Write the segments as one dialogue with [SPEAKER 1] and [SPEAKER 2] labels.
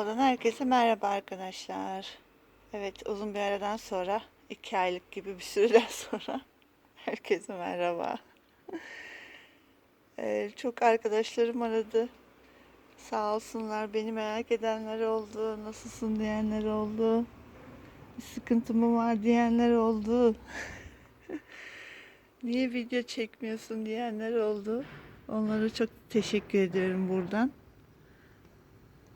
[SPEAKER 1] Muğla'dan herkese merhaba arkadaşlar. Evet uzun bir aradan sonra iki aylık gibi bir süreden sonra herkese merhaba. Ee, çok arkadaşlarım aradı. Sağ olsunlar beni merak edenler oldu. Nasılsın diyenler oldu. Bir sıkıntı mı var diyenler oldu. Niye video çekmiyorsun diyenler oldu. Onlara çok teşekkür ediyorum buradan.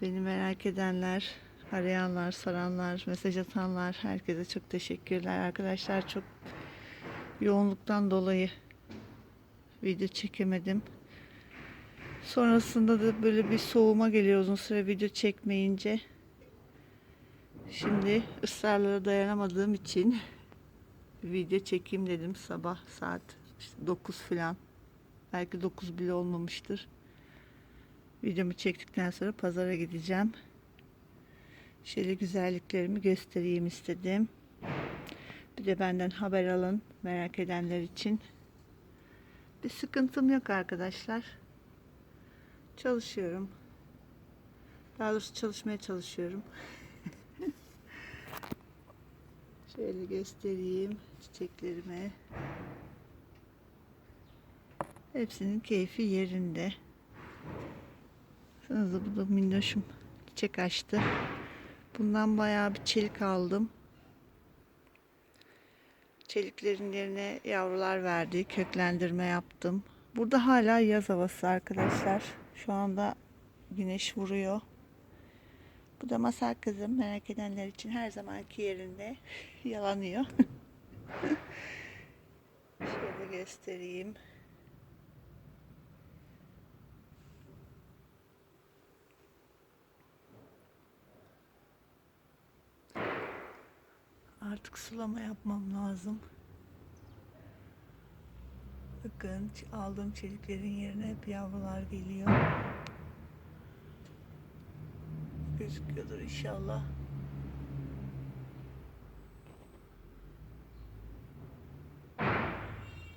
[SPEAKER 1] Beni merak edenler, arayanlar, soranlar, mesaj atanlar herkese çok teşekkürler. Arkadaşlar çok yoğunluktan dolayı video çekemedim. Sonrasında da böyle bir soğuma geliyor uzun süre video çekmeyince. Şimdi ısrarlara dayanamadığım için video çekeyim dedim sabah saat işte 9 falan. Belki 9 bile olmamıştır. Videomu çektikten sonra pazara gideceğim. Şöyle güzelliklerimi göstereyim istedim. Bir de benden haber alın merak edenler için. Bir sıkıntım yok arkadaşlar. Çalışıyorum. Daha doğrusu çalışmaya çalışıyorum. Şöyle göstereyim çiçeklerimi. Hepsinin keyfi yerinde. Baksanıza bu da minnoşum çiçek açtı. Bundan bayağı bir çelik aldım. Çeliklerin yerine yavrular verdi. Köklendirme yaptım. Burada hala yaz havası arkadaşlar. Şu anda güneş vuruyor. Bu da masal kızım. Merak edenler için her zamanki yerinde yalanıyor. Şöyle göstereyim. Artık sulama yapmam lazım. Bakın aldığım çeliklerin yerine hep yavrular geliyor. Gözüküyordur inşallah.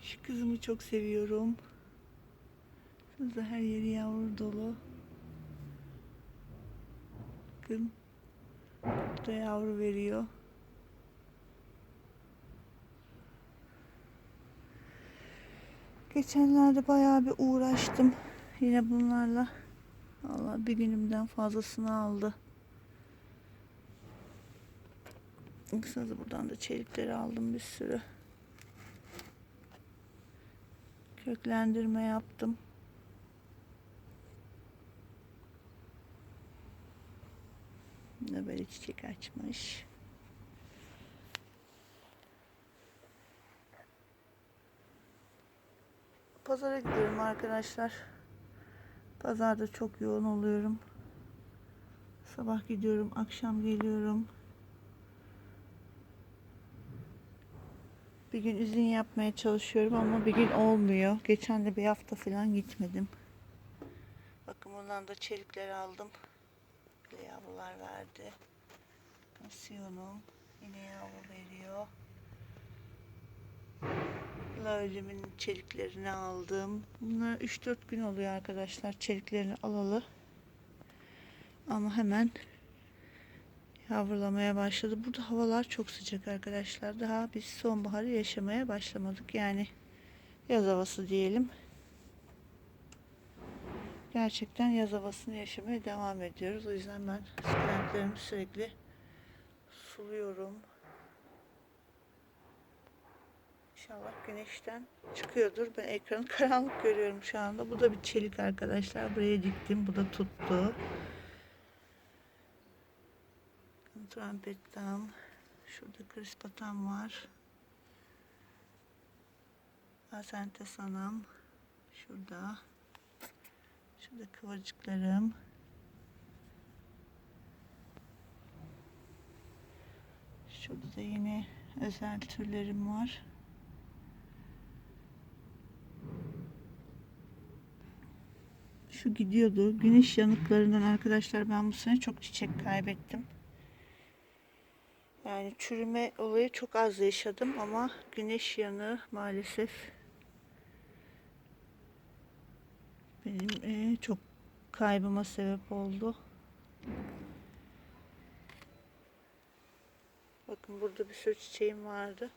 [SPEAKER 1] Şu kızımı çok seviyorum. Şurada her yeri yavru dolu. Bakın. Bu da yavru veriyor. Geçenlerde bayağı bir uğraştım. Yine bunlarla. Allah bir günümden fazlasını aldı. Baksanıza buradan da çelikleri aldım bir sürü. Köklendirme yaptım. Bu da böyle çiçek açmış. Pazara gidiyorum arkadaşlar. Pazarda çok yoğun oluyorum. Sabah gidiyorum, akşam geliyorum. Bir gün izin yapmaya çalışıyorum ama bir gün olmuyor. Geçen de bir hafta falan gitmedim. Bakın bundan da çelikler aldım. Yavrular verdi. Nasiyonum yine yavru veriyor. Lavelimin çeliklerini aldım. Bunlar 3-4 gün oluyor arkadaşlar çeliklerini alalı. Ama hemen yavrulamaya başladı. Burada havalar çok sıcak arkadaşlar. Daha biz sonbaharı yaşamaya başlamadık. Yani yaz havası diyelim. Gerçekten yaz havasını yaşamaya devam ediyoruz. O yüzden ben sukulentlerimi sürekli suluyorum. İnşallah güneşten çıkıyordur. Ben ekranı karanlık görüyorum şu anda. Bu da bir çelik arkadaşlar. Buraya diktim. Bu da tuttu. Trampetten. Şurada krispatam var. Asente sanam. Şurada. Şurada kıvırcıklarım. Şurada da yine özel türlerim var. Şu gidiyordu. Güneş yanıklarından arkadaşlar ben bu sene çok çiçek kaybettim. Yani çürüme olayı çok az yaşadım ama güneş yanığı maalesef benim e, çok kaybıma sebep oldu. Bakın burada bir sürü çiçeğim vardı.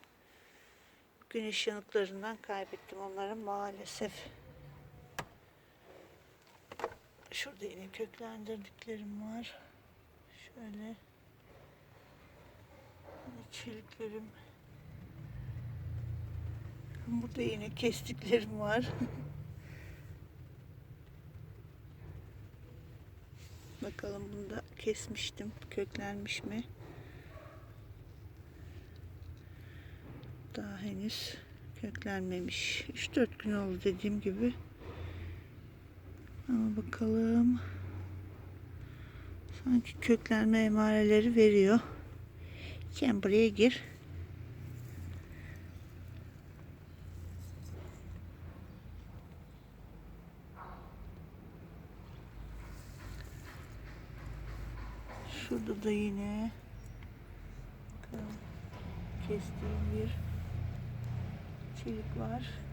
[SPEAKER 1] Güneş yanıklarından kaybettim onları maalesef. Şurada yine köklendirdiklerim var. Şöyle. Çeliklerim. Burada yine kestiklerim var. Bakalım bunu da kesmiştim. Köklenmiş mi? Daha henüz köklenmemiş. 3-4 gün oldu dediğim gibi. Ama bakalım. Sanki köklenme emareleri veriyor. Sen buraya gir. Şurada da yine kestiğim bir çelik var.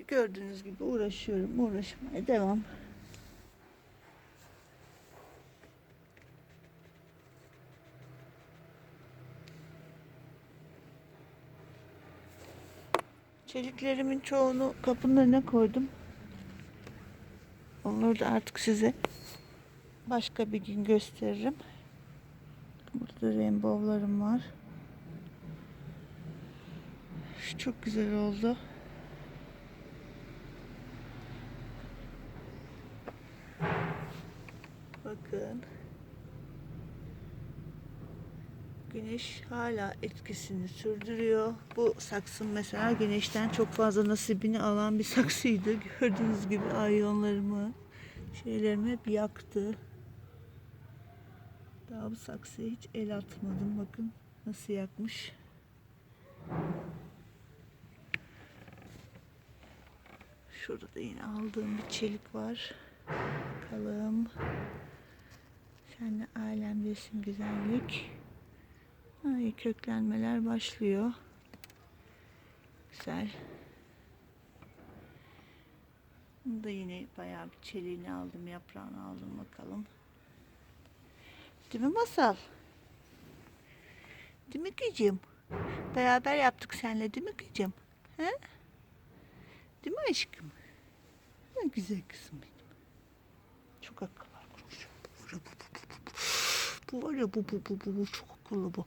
[SPEAKER 1] Gördüğünüz gibi uğraşıyorum, uğraşmaya devam. Çeliklerimin çoğunu kapının önüne koydum. Onları da artık size başka bir gün gösteririm. Burada rainbow'larım var. Çok güzel oldu. Bakın. Güneş hala etkisini sürdürüyor. Bu saksım mesela güneşten çok fazla nasibini alan bir saksıydı. Gördüğünüz gibi ayonlarımı, şeylerimi hep yaktı. Daha bu saksıya hiç el atmadım. Bakın nasıl yakmış. Şurada da yine aldığım bir çelik var. Bakalım. Senle alem resim güzellik. Ay, köklenmeler başlıyor. Güzel. Bunu da yine bayağı bir çeliğini aldım, yaprağını aldım bakalım. Değil mi Masal? Değil mi kızım? Beraber yaptık seninle değil mi kızım? He? Değil mi aşkım? Ne güzel kızım. Çok akıllı var. Bu var ya bu bu bu bu, bu çok akıllı bu.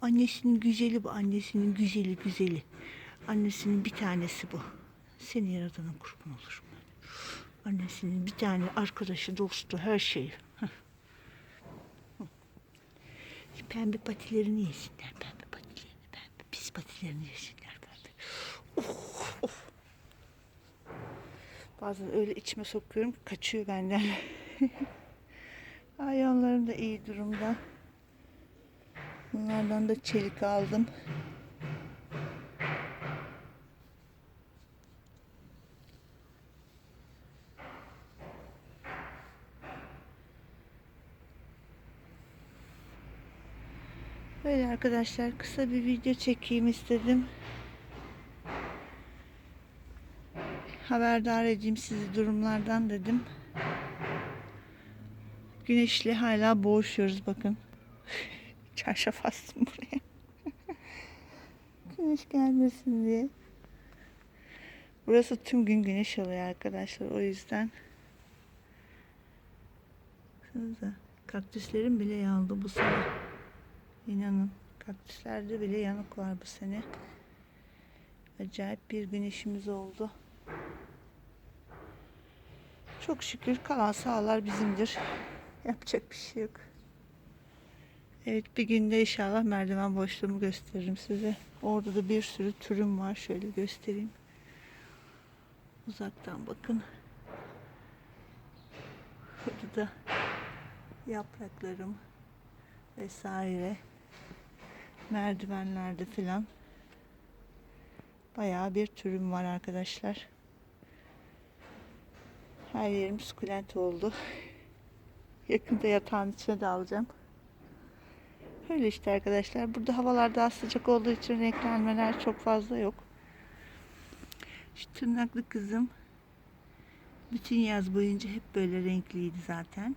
[SPEAKER 1] Annesinin güzeli bu annesinin güzeli güzeli. Annesinin bir tanesi bu. Seni yaradanın kurban olurum. Annesinin bir tane arkadaşı, dostu, her şeyi. Pembe patilerini yesinler, pembe patilerini, pembe pis patilerini yesinler pembe. Of, of. Bazen öyle içime sokuyorum kaçıyor benden. Ayağlarım da iyi durumda. Bunlardan da çelik aldım. Böyle arkadaşlar kısa bir video çekeyim istedim. Haberdar edeyim sizi durumlardan dedim. Güneşle hala boğuşuyoruz bakın. Çarşaf astım buraya. güneş gelmesin diye. Burası tüm gün güneş alıyor arkadaşlar. O yüzden. Baksanıza. Kaktüslerim bile yandı bu sene. İnanın. Kaktüslerde bile yanık var bu sene. Acayip bir güneşimiz oldu. Çok şükür kalan sahalar bizimdir. Yapacak bir şey yok. Evet bir günde inşallah merdiven boşluğumu gösteririm size. Orada da bir sürü türüm var. Şöyle göstereyim. Uzaktan bakın. Burada da yapraklarım vesaire merdivenlerde filan bayağı bir türüm var arkadaşlar. Her yerim sukulent oldu. Yakında yatağın içine de alacağım. Öyle işte arkadaşlar. Burada havalar daha sıcak olduğu için renklenmeler çok fazla yok. Şu tırnaklı kızım bütün yaz boyunca hep böyle renkliydi zaten.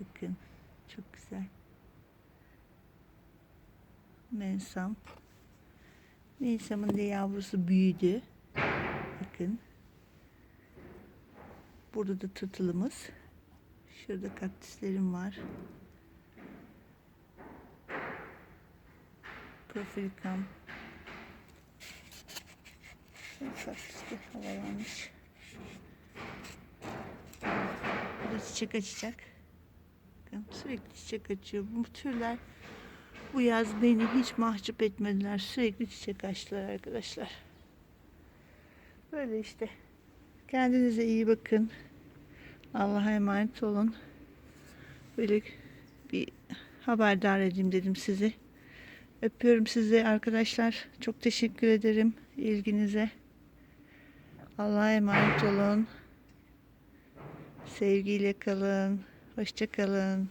[SPEAKER 1] Bakın çok güzel. Mensam. Mensamın da yavrusu büyüdü. Bakın. Burada da tırtılımız. Şurada kaktüslerim var. Profilikam. Şöyle kaktüste havalanmış. Bu da çiçek açacak. Bakın sürekli çiçek açıyor. Bu türler bu yaz beni hiç mahcup etmediler. Sürekli çiçek açtılar arkadaşlar. Böyle işte. Kendinize iyi bakın. Allah'a emanet olun. Böyle bir haberdar edeyim dedim sizi. Öpüyorum sizi arkadaşlar. Çok teşekkür ederim ilginize. Allah'a emanet olun. Sevgiyle kalın. Hoşça kalın.